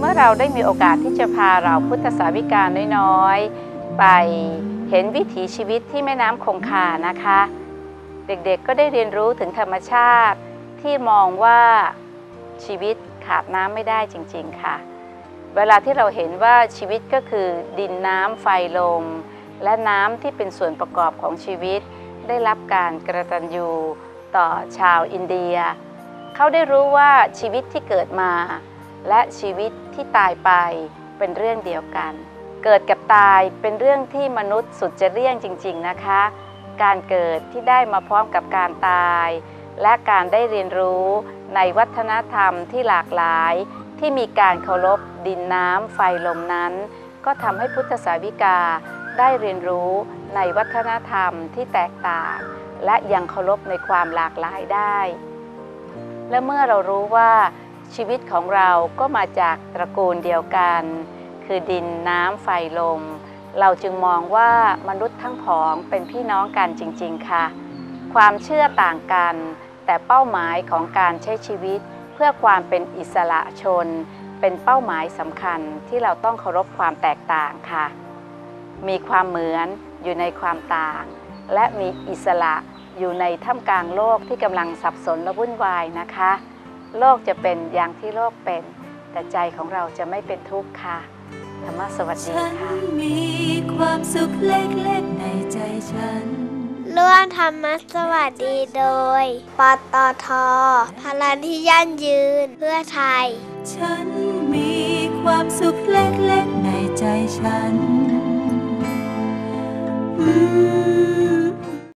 เมื่อเราได้มีโอกาสที่จะพาเราพุทธสาวิกาน้อยๆ ไปเห็นวิถีชีวิตที่แม่น้ำคงคานะคะ เด็กๆก็ได้เรียนรู้ถึงธรรมชาติที่มองว่าชีวิตขาดน้ำไม่ได้จริงๆค่ะ เวลาที่เราเห็นว่าชีวิตก็คือดินน้ำไฟลม และน้ำที่เป็นส่วนประกอบของชีวิต ได้รับการกระตันยูต่อชาวอินเดีย เขาได้รู้ว่าชีวิตที่เกิดมา และชีวิตที่ตายไปเป็นเรื่องเดียวกัน เกิดกับตายเป็นเรื่องที่มนุษย์สุดจะเลี่ยงจริง ๆนะคะ การเกิดที่ได้มาพร้อมกับการตาย และการได้เรียนรู้ในวัฒนธรรมที่หลากหลาย ที่มีการเคารพดินน้ำไฟลมนั้น ก็ทำให้พุทธสาวิกาได้เรียนรู้ในวัฒนธรรมที่แตกต่าง และยังเคารพในความหลากหลายได้ และเมื่อเรารู้ว่า ชีวิตของเราก็มาจากตระกูลเดียวกัน คือดินน้ำไฟลม เราจึงมองว่ามนุษย์ทั้งผองเป็นพี่น้องกันจริง ๆ ค่ะ ความเชื่อต่างกัน แต่เป้าหมายของการใช้ชีวิต เพื่อความเป็นอิสระชน เป็นเป้าหมายสำคัญที่เราต้องเคารพความแตกต่างค่ะ มีความเหมือนอยู่ในความต่าง และมีอิสระอยู่ในท่ามกลางโลกที่กำลังสับสนและวุ่นวายนะคะ โลกจะเป็นอย่างที่โลกเป็น แต่ใจของเราจะไม่เป็นทุกข์ค่ะ ธรรมะสวัสดีฉันค่ะ มีความสุขเล็กๆในใจฉัน ร่วมธรรมสวัสดีโดย ปตท พลังที่ยั่งยืนเพื่อไทย ฉันมีความสุขเล็กๆในใจฉันอืม